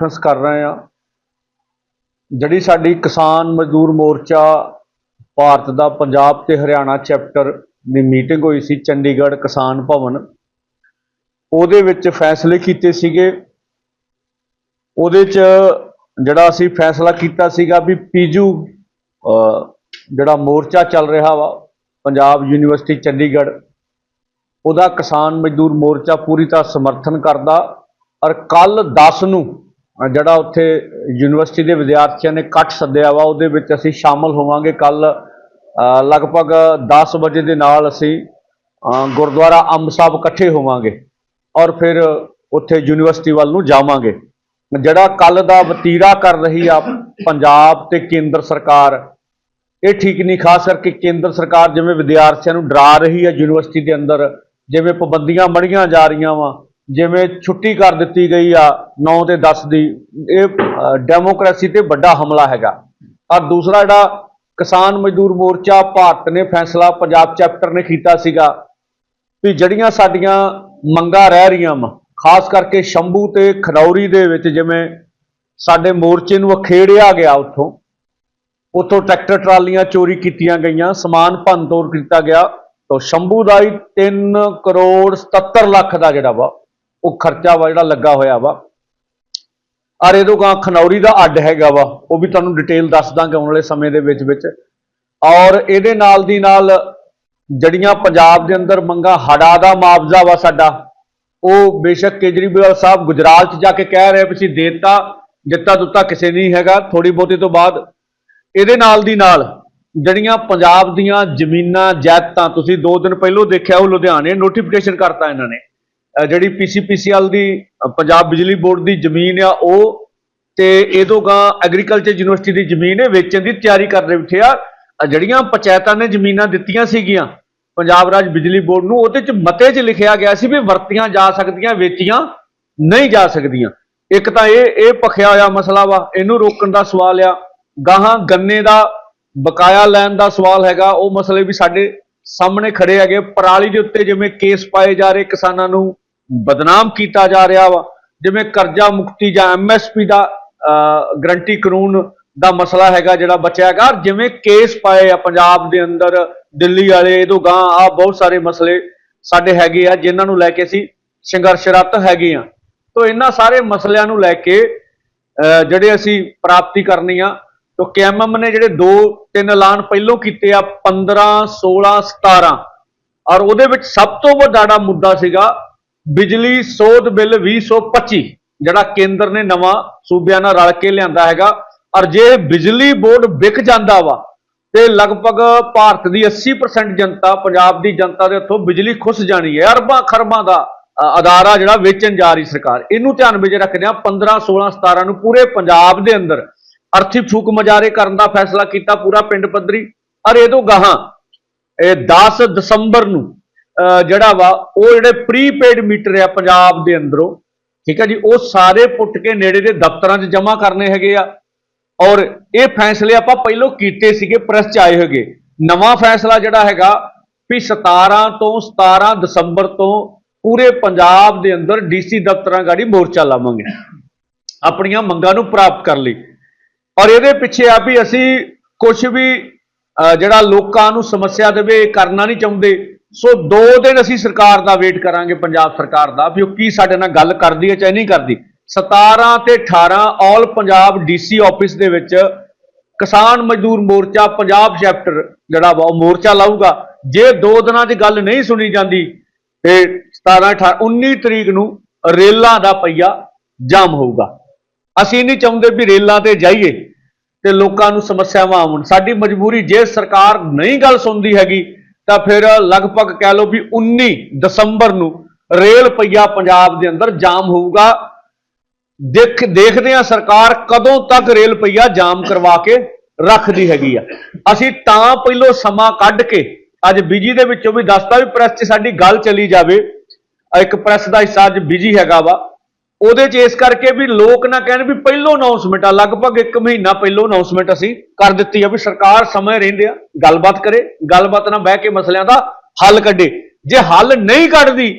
Conference ਕਰ ਰਹੇ ਹਾਂ। ਜਿਹੜੀ ਸਾਡੀ ਕਿਸਾਨ ਮਜ਼ਦੂਰ ਮੋਰਚਾ ਭਾਰਤ ਦਾ ਪੰਜਾਬ ਤੇ ਹਰਿਆਣਾ ਚੈਪਟਰ ਦੀ ਮੀਟਿੰਗ ਹੋਈ ਸੀ ਚੰਡੀਗੜ੍ਹ ਕਿਸਾਨ ਭਵਨ। ਉਹਦੇ ਵਿੱਚ ਫੈਸਲੇ ਕੀਤੇ ਸੀਗੇ। ਉਹਦੇ 'ਚ ਜਿਹੜਾ ਅਸੀਂ ਫੈਸਲਾ ਕੀਤਾ ਸੀਗਾ ਵੀ ਪੀਜੂ ਅਹ, ਜਿਹੜਾ ਮੋਰਚਾ ਚੱਲ ਰਿਹਾ ਵਾ ਪੰਜਾਬ ਯੂਨੀਵਰਸਿਟੀ ਚੰਡੀਗੜ੍ਹ ਉਹਦਾ ਕਿਸਾਨ ਮਜ਼ਦੂਰ ਮੋਰਚਾ ਪੂਰੀ ਤਰ੍ਹਾਂ ਸਮਰਥਨ ਕਰਦਾ। ਔਰ ਕੱਲ 10 ਨੂੰ ਜਿਹੜਾ ਉੱਥੇ ਯੂਨੀਵਰਸਿਟੀ ਦੇ ਵਿਦਿਆਰਥੀਆਂ ਨੇ ਇਕੱਠ ਸੱਦਿਆ ਵਾ, ਉਹਦੇ ਵਿੱਚ ਅਸੀਂ ਸ਼ਾਮਲ ਹੋਵਾਂਗੇ ਕੱਲ ਲਗਭਗ 10 ਵਜੇ ਦੇ ਨਾਲ ਅਸੀਂ ਗੁਰਦੁਆਰਾ ਅੰਬ ਸਾਹਿਬ ਇਕੱਠੇ ਹੋਵਾਂਗੇ ਔਰ ਫਿਰ ਉੱਥੇ ਯੂਨੀਵਰਸਿਟੀ ਵੱਲ ਨੂੰ ਜਾਵਾਂਗੇ। ਜਿਹੜਾ ਕੱਲ ਦਾ ਵਤੀਰਾ ਕਰ ਰਹੀ ਆ ਪੰਜਾਬ ਤੇ ਕੇਂਦਰ ਸਰਕਾਰ, ਇਹ ਠੀਕ ਨਹੀਂ, ਖਾਸ ਕਰਕੇ ਕੇਂਦਰ ਸਰਕਾਰ ਜਿਵੇਂ ਵਿਦਿਆਰਥੀਆਂ ਨੂੰ ਡਰਾ ਰਹੀ ਹੈ ਯੂਨੀਵਰਸਿਟੀ ਦੇ ਅੰਦਰ, ਜਿਵੇਂ ਪਾਬੰਦੀਆਂ ਮੜੀਆਂ ਜਾ ਰਹੀਆਂ ਵਾ ਜਿਵੇਂ ਛੁੱਟੀ ਕਰ ਦਿੱਤੀ ਗਈ ਆ 9 ਤੇ 10 ਦੀ ਇਹ ਅ, ਡੈਮੋਕ੍ਰੇਸੀ ਤੇ ਵੱਡਾ ਹਮਲਾ ਹੈਗਾ। ਔਰ ਦੂਸਰਾ ਜਿਹੜਾ ਕਿਸਾਨ ਮਜ਼ਦੂਰ ਮੋਰਚਾ ਭਾਰਤ ਨੇ ਫੈਸਲਾ ਪੰਜਾਬ ਚੈਪਟਰ ਨੇ ਕੀਤਾ ਸੀਗਾ ਵੀ ਜਿਹੜੀਆਂ ਸਾਡੀਆਂ ਮੰਗਾਂ ਰਹਿ ਰਹੀਆਂ ਵਾ ਖਾਸ ਕਰਕੇ ਸ਼ੰਭੂ ਤੇ ਖਰੌਰੀ ਦੇ ਵਿੱਚ ਜਿਵੇਂ ਸਾਡੇ ਮੋਰਚੇ ਨੂੰ ਅਖੇੜਿਆ ਗਿਆ ਉੱਥੋਂ ਉੱਥੋਂ ਟਰੈਕਟਰ ਟਰਾਲੀਆਂ ਚੋਰੀ ਕੀਤੀਆਂ ਗਈਆਂ ਸਮਾਨ ਭੰਨਤੋੜ ਕੀਤਾ ਗਿਆ ਤਾਂ ਸ਼ੰਭੂ ਦਾ ਹੀ 3 ਕਰੋੜ 77 ਲੱਖ ਦਾ ਜਿਹੜਾ ਵਾ ਉਹ ਖਰਚਾ ਵਾ ਜਿਹੜਾ ਲੱਗਾ ਹੋਇਆ ਵਾ। ਔਰ ਇਹਦੋਂ ਗਾਂ ਖਨੌਰੀ ਦਾ ਅੱਡ ਹੈਗਾ ਵਾ, ਉਹ ਵੀ ਤੁਹਾਨੂੰ ਡਿਟੇਲ ਦੱਸ ਦਾਂਗੇ ਆਉਣ ਵਾਲੇ ਸਮੇਂ ਦੇ ਵਿੱਚ ਵਿੱਚ। ਔਰ ਇਹਦੇ ਨਾਲ ਦੀ ਨਾਲ ਜੜੀਆਂ ਪੰਜਾਬ ਦੇ ਅੰਦਰ ਮੰਗਾ ਹੜਾ ਦਾ ਮੁਆਵਜ਼ਾ ਵਾ ਸਾਡਾ, ਉਹ ਬੇਸ਼ੱਕ ਕੇਜਰੀਵਾਲ ਸਾਹਿਬ ਗੁਜਰਾਤ 'ਚ ਜਾ ਕੇ ਕਹਿ ਰਹੇ ਵੀ ਅਸੀਂ ਦੇਤਾ, ਦਿੱਤਾ ਦੁੱਤਾ ਕਿਸੇ ਨਹੀਂ ਹੈਗਾ ਥੋੜੀ ਬਹੁਤੀ ਤੋਂ ਬਾਅਦ। ਇਹਦੇ ਨਾਲ ਦੀ ਨਾਲ ਜਿਹੜੀਆਂ ਪੰਜਾਬ ਦੀਆਂ ਜ਼ਮੀਨਾਂ, ਜਾਇਦਾਦਾਂ, ਤੁਸੀਂ 2 ਦਿਨ ਪਹਿਲਾਂ ਦੇਖਿਆ ਉਹ ਲੁਧਿਆਣੇ ਨੋਟੀਫਿਕੇਸ਼ਨ ਕਰਤਾ ਇਹਨਾਂ ਨੇ। ਜਿਹੜੀ ਪੀਸੀਪੀਸੀਐਲ ਦੀ ਪੰਜਾਬ ਬਿਜਲੀ ਬੋਰਡ ਦੀ ਜ਼ਮੀਨ ਆ ਉਹ, ਤੇ ਇਹਦੋਂ ਗਾਂ ਐਗਰੀਕਲਚਰ ਯੂਨੀਵਰਸਿਟੀ ਦੀ ਜ਼ਮੀਨ ਵੇਚਣ ਦੀ ਤਿਆਰੀ ਕਰ ਰਹੇ ਬੈਠੇ ਆ। ਜਿਹੜੀਆਂ ਪੰਚਾਇਤਾਂ ਨੇ ਜ਼ਮੀਨਾਂ ਦਿੱਤੀਆਂ ਸੀਗੀਆਂ, ਪੰਜਾਬ ਰਾਜ ਬਿਜਲੀ ਬੋਰਡ ਨੂੰ, ਉਹਦੇ ਚ ਮਤੇ 'ਚ ਲਿਖਿਆ ਗਿਆ ਸੀ ਵੀ ਵਰਤੀਆਂ ਜਾ ਸਕਦੀਆਂ, ਵੇਚੀਆਂ ਨਹੀਂ ਜਾ ਸਕਦੀਆਂ। ਇੱਕ ਤਾਂ ਇਹ ਇਹ ਭਖਿਆ ਹੋਇਆ ਮਸਲਾ ਵਾ, ਇਹਨੂੰ ਰੋਕਣ ਦਾ ਸਵਾਲ ਆ। ਗਾਹਾਂ ਗੰਨੇ ਦਾ, ਬਕਾਇਆ ਲੈਣ ਦਾ ਸਵਾਲ ਹੈਗਾ, ਉਹ ਮਸਲੇ ਵੀ ਸਾਡੇ ਸਾਹਮਣੇ ਖੜੇ ਹੈਗੇ। ਪਰਾਲੀ ਦੇ ਉੱਤੇ ਜਿਵੇਂ ਕੇਸ ਪਾਏ ਜਾ ਰਹੇ ਕਿਸਾਨਾਂ ਨੂੰ ਬਦਨਾਮ ਕੀਤਾ ਜਾ ਰਿਹਾ ਵਾ। ਜਿਵੇਂ ਕਰਜ਼ਾ ਮੁਕਤੀ ਜਾਂ ਐਮਐਸਪੀ ਦਾ ਗਰੰਟੀ ਕਾਨੂੰਨ ਦਾ ਮਸਲਾ ਹੈਗਾ ਜਿਹੜਾ ਬਚਿਆ ਹੈਗਾ। ਔਰ ਜਿਵੇਂ ਕੇਸ ਪਾਏ ਆ ਪੰਜਾਬ ਦੇ ਅੰਦਰ, ਦਿੱਲੀ ਵਾਲੇ ਇਹਦੋਂ ਗਾਂ ਆ ਬਹੁਤ ਸਾਰੇ ਮਸਲੇ ਸਾਡੇ ਹੈਗੇ ਆ, ਜਿਨ੍ਹਾਂ ਨੂੰ ਲੈ ਕੇ ਅਸੀਂ ਸੰਘਰਸ਼ਰਤ ਹੈਗੇ ਆ। ਤੋਂ ਇਹਨਾਂ ਸਾਰੇ ਮਸਲਿਆਂ ਨੂੰ ਲੈ ਕੇ ਅਹ ਜਿਹੜੇ ਅਸੀਂ ਪ੍ਰਾਪਤੀ ਕਰਨੀ ਆ, ਤੋਂ ਕੇਐਮਐਮ ਨੇ ਜਿਹੜੇ ਦੋ, ਤਿੰਨ ਐਲਾਨ ਪਹਿਲੋਂ ਕੀਤੇ ਆ 15 16 17 ਔਰ ਉਹਦੇ ਵਿੱਚ ਸਭ ਤੋਂ ਵੱਡਾ ਮੁੱਦਾ ਸੀਗਾ ਬਿਜਲੀ ਸੋਧ ਬਿੱਲ 2025 ਜਿਹੜਾ ਕੇਂਦਰ ਨੇ ਨਵਾਂ ਸੂਬਿਆਂ ਨਾਲ ਰਲ ਕੇ ਲਿਆਂਦਾ ਹੈਗਾ। ਔਰ ਜੇ ਬਿਜਲੀ ਬੋਰਡ ਵਿਕ ਜਾਂਦਾ ਵਾ, ਤੇ ਲਗਭਗ ਭਾਰਤ ਦੀ 80% ਜਨਤਾ, ਪੰਜਾਬ ਦੀ ਜਨਤਾ ਦੇ ਹੱਥੋਂ ਬਿਜਲੀ ਖੁੱਸ ਜਾਣੀ ਹੈ। ਅਰਬਾਂ ਖਰਬਾਂ ਦਾ ਅਦਾਰਾ ਜਿਹੜਾ ਵੇਚਣ ਜਾ ਰਹੀ ਸਰਕਾਰ। ਇਹਨੂੰ ਧਿਆਨ ਵਿੱਚ ਰੱਖਦਿਆਂ 15 16 17 ਨੂੰ ਪੂਰੇ ਪੰਜਾਬ ਦੇ ਅੰਦਰ ਅਰਥੀ ਫੂਕ ਮਜਾਰੇ ਕਰਨ ਦਾ ਫੈਸਲਾ ਕੀਤਾ ਪੂਰਾ ਪਿੰਡ ਪੱਧਰੀ। ਔਰ ਇਹਦੋਂ ਗਾਹਾਂ, ਇਹ 10 ਦਸੰਬਰ ਨੂੰ ਜਿਹੜਾ ਵਾ ਉਹ ਜਿਹੜੇ ਪ੍ਰੀਪੇਡ ਮੀਟਰ ਆ ਪੰਜਾਬ ਦੇ ਅੰਦਰੋਂ ਠੀਕ ਹੈ ਜੀ ਉਹ ਸਾਰੇ ਪੁੱਟ ਕੇ ਨੇੜੇ ਦੇ ਦਫ਼ਤਰਾਂ 'ਚ ਜਮ੍ਹਾਂ ਕਰਨੇ ਹੈਗੇ ਆ। ਔਰ ਇਹ ਫੈਸਲੇ ਆਪਾਂ ਪਹਿਲਾਂ ਕੀਤੇ ਸੀਗੇ ਪ੍ਰੈਸ 'ਚ ਆਏ ਹੋਗੇ। ਨਵਾਂ ਫੈਸਲਾ ਜਿਹੜਾ ਹੈਗਾ ਵੀ 17 ਤੋਂ 17 ਦਸੰਬਰ ਤੋਂ ਪੂਰੇ ਪੰਜਾਬ ਦੇ ਅੰਦਰ ਡੀਸੀ ਦਫ਼ਤਰਾਂ ਗਾੜੀ ਮੋਰਚਾ ਲਾਵਾਂਗੇ ਆਪਣੀਆਂ ਮੰਗਾਂ ਨੂੰ ਪ੍ਰਾਪਤ ਕਰ ਲਈ। ਔਰ ਇਹਦੇ ਪਿੱਛੇ ਆ ਵੀ ਅਸੀਂ ਕੁਝ ਵੀ ਅਹ, ਜਿਹੜਾ ਲੋਕਾਂ ਨੂੰ ਸਮੱਸਿਆ ਦੇਵੇ ਕਰਨਾ ਨਹੀਂ ਚਾਹੁੰਦੇ। ਸੋ ਦੋ ਦਿਨ ਅਸੀਂ ਸਰਕਾਰ ਦਾ ਵੇਟ ਕਰਾਂਗੇ, ਪੰਜਾਬ ਸਰਕਾਰ ਦਾ, ਵੀ ਉਹ ਕੀ ਸਾਡੇ ਨਾਲ ਗੱਲ ਕਰਦੀ ਹੈ ਚਾਹੇ ਨਹੀਂ ਕਰਦੀ। 17 ਤੇ 18 ਆਲ ਪੰਜਾਬ ਡੀਸੀ ਆਫਿਸ ਦੇ ਵਿੱਚ ਕਿਸਾਨ ਮਜ਼ਦੂਰ ਮੋਰਚਾ ਪੰਜਾਬ ਚੈਪਟਰ ਜਿਹੜਾ ਵਾ ਉਹ ਮੋਰਚਾ ਲਾਊਗਾ। ਜੇ ਦੋ ਦਿਨਾਂ 'ਚ ਗੱਲ ਨਹੀਂ ਸੁਣੀ ਜਾਂਦੀ, ਤੇ 17 18 19 ਤਰੀਕ ਨੂੰ ਰੇਲਾਂ ਦਾ ਪਈਆ ਜਾਮ ਹੋਊਗਾ। ਅਸੀਂ ਨਹੀਂ ਚਾਹੁੰਦੇ ਵੀ ਰੇਲਾਂ ਤੇ ਜਾਈਏ, ਤੇ ਲੋਕਾਂ ਨੂੰ ਸਮੱਸਿਆਵਾਂ ਆਉਣ। ਸਾਡੀ ਮਜਬੂਰੀ ਜੇ ਸਰਕਾਰ ਨਹੀਂ ਗੱਲ ਸੁਣਦੀ ਹੈਗੀ ਤਾਂ ਫਿਰ ਲਗਭਗ ਕਹਿ ਲਓ ਵੀ 19 ਦਸੰਬਰ ਨੂੰ ਰੇਲ ਪਈਆ ਪੰਜਾਬ ਦੇ ਅੰਦਰ ਜਾਮ ਹੋਊਗਾ। ਦੇਖ, ਦੇਖਦੇ ਆ ਸਰਕਾਰ ਕਦੋਂ ਤੱਕ ਰੇਲ ਪਈਆ ਜਾਮ ਕਰਵਾ ਕੇ ਰੱਖਦੀ ਹੈਗੀ ਆ। ਅਸੀਂ ਤਾਂ ਪਹਿਲੋਂ ਸਮਾਂ ਕੱਢ ਕੇ ਅੱਜ ਬਿਜ਼ੀ ਦੇ ਵਿੱਚੋਂ ਵੀ ਦੱਸਤਾ ਵੀ ਪ੍ਰੈਸ 'ਚ ਸਾਡੀ ਗੱਲ ਚਲੀ ਜਾਵੇ। ਇੱਕ ਪ੍ਰੈਸ ਦਾ ਹਿੱਸਾ ਅੱਜ ਬਿਜ਼ੀ ਹੈਗਾ ਵਾ। ਉਹਦੇ 'ਚ ਇਸ ਕਰਕੇ ਵੀ ਲੋਕ ਨਾ ਕਹਿਣ ਵੀ ਪਹਿਲੋਂ ਅਨਾਉਂਸਮੈਂਟ ਆ, ਲਗਭਗ 1 ਮਹੀਨਾ ਪਹਿਲੋਂ ਅਨਾਉਂਸਮੈਂਟ ਅਸੀਂ ਕਰ ਦਿੱਤੀ ਆ ਵੀ ਸਰਕਾਰ ਸਮੇਂ ਰਹਿੰਦੇ ਆ, ਗੱਲਬਾਤ ਕਰੇ, ਗੱਲਬਾਤ ਨਾਲ ਬਹਿ ਕੇ ਮਸਲਿਆਂ ਦਾ ਹੱਲ ਕੱਢੇ। ਜੇ ਹੱਲ ਨਹੀਂ ਕੱਢਦੀ,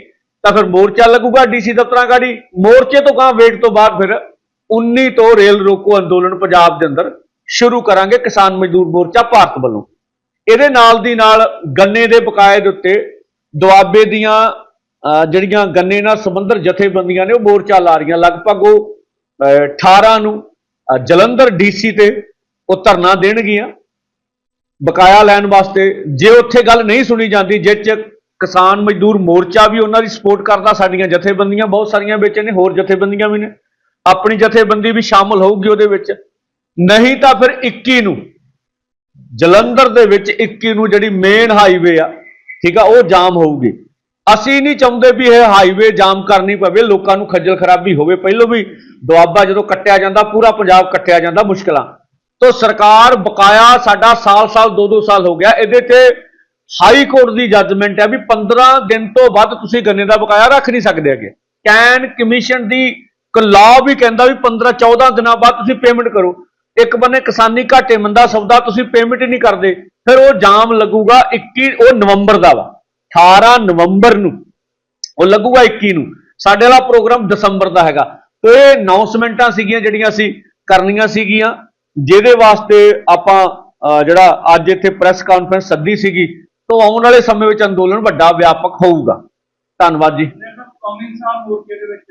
ਤਾਂ ਫਿਰ ਮੋਰਚਾ ਲੱਗੂਗਾ, ਡੀਸੀ ਦਫ਼ਤਰਾਂ ਗਾੜੀ। ਮੋਰਚੇ ਤੋਂ ਗਾਂ ਵੇਟ ਤੋਂ ਬਾਅਦ ਫਿਰ 19 ਤੋਂ ਰੇਲ ਰੋਕੋ ਅੰਦੋਲਨ ਪੰਜਾਬ ਦੇ ਅੰਦਰ ਸ਼ੁਰੂ ਕਰਾਂਗੇ ਕਿਸਾਨ ਮਜ਼ਦੂਰ ਮੋਰਚਾ ਭਾਰਤ ਵੱਲੋਂ। ਇਹਦੇ ਨਾਲ ਦੀ ਨਾਲ ਗੰਨੇ ਦੇ ਬਕਾਏ ਦੇ ਉੱਤੇ ਦੁਆਬੇ ਦੀਆਂ ਜਿਹੜੀਆਂ ਗੰਨੇ ਨਾਲ ਸੰਬੰਧਿਤ ਜਥੇਬੰਦੀਆਂ ਨੇ ਉਹ ਮੋਰਚਾ ਲਾ ਰਹੀਆਂ। ਲਗਭਗ ਉਹ ਅਹ, 18 ਨੂੰ ਅਹ, ਜਲੰਧਰ ਡੀਸੀ ਤੇ ਉਹ ਧਰਨਾ ਦੇਣਗੀਆਂ। ਬਕਾਇਆ ਲੈਣ ਵਾਸਤੇ ਜੇ ਉੱਥੇ ਗੱਲ ਨਹੀਂ ਸੁਣੀ ਜਾਂਦੀ ਜਿਸ ਚ ਕਿਸਾਨ ਮਜ਼ਦੂਰ ਮੋਰਚਾ ਵੀ ਉਹਨਾਂ ਦੀ ਸਪੋਰਟ ਕਰਦਾ ਸਾਡੀਆਂ ਜਥੇਬੰਦੀਆਂ ਬਹੁਤ ਸਾਰੀਆਂ ਵਿੱਚ ਨੇ ਹੋਰ ਜਥੇਬੰਦੀਆਂ ਵੀ ਨੇ। ਆਪਣੀ ਜਥੇਬੰਦੀ ਵੀ ਸ਼ਾਮਲ ਹੋਊਗੀ ਉਹਦੇ ਵਿੱਚ। ਨਹੀਂ ਤਾਂ ਫਿਰ 21 ਨੂੰ ਜਲੰਧਰ ਦੇ ਵਿੱਚ 21 ਨੂੰ ਜਿਹੜੀ ਮੇਨ ਹਾਈਵੇ ਆ ਠੀਕ ਆ ਉਹ ਜਾਮ ਹੋਊਗੀ। ਅਸੀਂ ਨਹੀਂ ਚਾਹੁੰਦੇ ਵੀ ਇਹ ਹਾਈਵੇ ਜਾਮ ਕਰਨੀ ਪਵੇ, ਲੋਕਾਂ ਨੂੰ ਖੱਜਲ ਖਰਾਬੀ ਹੋਵੇ। ਪਹਿਲੋਂ ਵੀ ਦੁਆਬਾ ਜਦੋਂ ਕੱਟਿਆ ਜਾਂਦਾ, ਪੂਰਾ ਪੰਜਾਬ ਕੱਟਿਆ ਜਾਂਦਾ ਮੁਸ਼ਕਲਾਂ। ਤੋਂ ਸਰਕਾਰ ਬਕਾਇਆ ਸਾਡਾ ਸਾਲ-ਸਾਲ 2-2 ਸਾਲ ਹੋ ਗਿਆ, ਇਹਦੇ ਤੇ ਹਾਈ ਕੋਰਟ ਦੀ ਜੱਜਮੈਂਟ ਹੈ ਵੀ 15 ਦਿਨ ਤੋਂ ਵੱਧ ਤੁਸੀਂ ਗੰਨੇ ਦਾ ਬਕਾਇਆ ਰੱਖ ਨਹੀਂ ਸਕਦੇ ਹੈਗੇ। ਕੈਨ ਕਮਿਸ਼ਨ ਦੀ ਕਲਾ ਵੀ ਕਹਿੰਦਾ ਵੀ 15-14 ਦਿਨਾਂ ਬਾਅਦ ਤੁਸੀਂ ਪੇਮੈਂਟ ਕਰੋ। ਇੱਕ ਬੰਨੇ ਕਿਸਾਨੀ ਘਾਟੇ ਮੰਦਾ ਸੌਦਾ, ਤੁਸੀਂ ਪੇਮੈਂਟ ਹੀ ਨਹੀਂ ਕਰਦੇ। ਫਿਰ ਉਹ ਜਾਮ ਲੱਗੂਗਾ 21 ਉਹ ਨਵੰਬਰ ਦਾ ਵਾ। 18 ਨਵੰਬਰ ਨੂੰ ਉਹ ਲੱਗੂਗਾ 21 ਨੂੰ ਸਾਡੇ ਵਾਲਾ ਪ੍ਰੋਗਰਾਮ ਦਸੰਬਰ ਦਾ ਹੈਗਾ ਤੇ ਇਹ ਅਨਾਉਂਸਮੈਂਟਾਂ ਸੀਗੀਆਂ ਜਿਹੜੀਆਂ ਅਸੀਂ ਕਰਨੀਆਂ ਸੀਗੀਆਂ ਜਿਹਦੇ ਵਾਸਤੇ ਆਪਾਂ ਅਹ, ਜਿਹੜਾ ਅੱਜ ਇੱਥੇ ਪ੍ਰੈਸ ਕਾਨਫਰੰਸ ਸੱਦੀ ਸੀਗੀ ਤੋਂ ਆਉਣ ਵਾਲੇ ਸਮੇਂ ਵਿੱਚ ਅੰਦੋਲਨ ਵੱਡਾ ਵਿਆਪਕ ਹੋਊਗਾ ਧੰਨਵਾਦ ਜੀ ਕੌਮਿੰਗ ਸਾਹਿਬ ਮੋਰਚੇ ਦੇ ਵਿੱਚ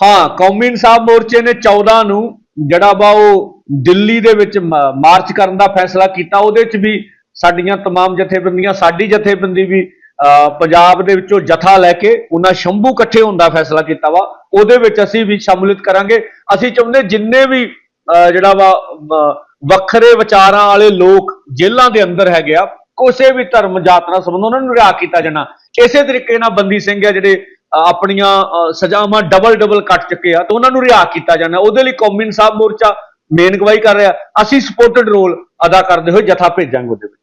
ਹਾਂ ਕੌਮੀ ਇਨਸਾਫ ਮੋਰਚੇ ਨੇ 14 ਨੂੰ ਜਿਹੜਾ ਵਾ ਉਹ ਦਿੱਲੀ ਦੇ ਵਿੱਚ ਮ- ਮਾਰਚ ਕਰਨ ਦਾ ਫੈਸਲਾ ਕੀਤਾ ਉਹਦੇ ਵਿੱਚ ਵੀ ਸਾਡੀਆਂ तमाम ਜਥੇਬੰਦੀਆਂ ਸਾਡੀ ਜਥੇਬੰਦੀ ਵੀ ਅਹ, ਪੰਜਾਬ ਦੇ ਵਿੱਚੋਂ ਜਥਾ ਲੈ ਕੇ ਉਹਨਾਂ ਸ਼ੰਭੂ ਇਕੱਠੇ ਹੋਣ ਦਾ ਫੈਸਲਾ ਕੀਤਾ ਵਾ ਉਹਦੇ ਵਿੱਚ ਅਸੀਂ ਵੀ ਸ਼ਮੂਲੀਅਤ ਕਰਾਂਗੇ। ਅਸੀਂ ਚਾਹੁੰਦੇ ਜਿੰਨੇ ਵੀ ਅਹ, ਜਿਹੜਾ ਵਾ ਵੱਖਰੇ ਵਿਚਾਰਾਂ ਵਾਲੇ ਲੋਕ ਜੇਲ੍ਹਾਂ ਦੇ ਅੰਦਰ ਹੈਗੇ ਆ ਕਿਸੇ ਵੀ ਧਰਮ ਜਾਤ ਨਾਲ ਸੰਬੰਧ ਉਹਨਾਂ ਨੂੰ ਰਿਹਾ ਕੀਤਾ ਜਾਣਾ। ਇਸੇ ਤਰੀਕੇ ਨਾਲ ਬੰਦੀ ਸਿੰਘ ਆ ਜਿਹੜੇ ਆਪਣੀਆਂ ਸਜ਼ਾਵਾਂ ਡਬਲ ਡਬਲ ਕੱਟ ਚੁੱਕੇ ਆ ਤਾਂ ਉਹਨਾਂ ਨੂੰ ਰਿਹਾ ਕੀਤਾ ਜਾਣਾ। ਉਹਦੇ ਲਈ ਕੌਮੀ ਇਨਸਾਫ ਮੋਰਚਾ ਮੇਨ ਗਵਾਹੀ ਕਰ ਰਿਹਾ। ਅਸੀਂ ਸਪੋਰਟਡ ਰੋਲ ਅਦਾ ਕਰਦੇ ਹੋਏ ਜਥਾ ਭੇਜਾਂਗੇ ਉਹਦੇ ਵਿੱਚ।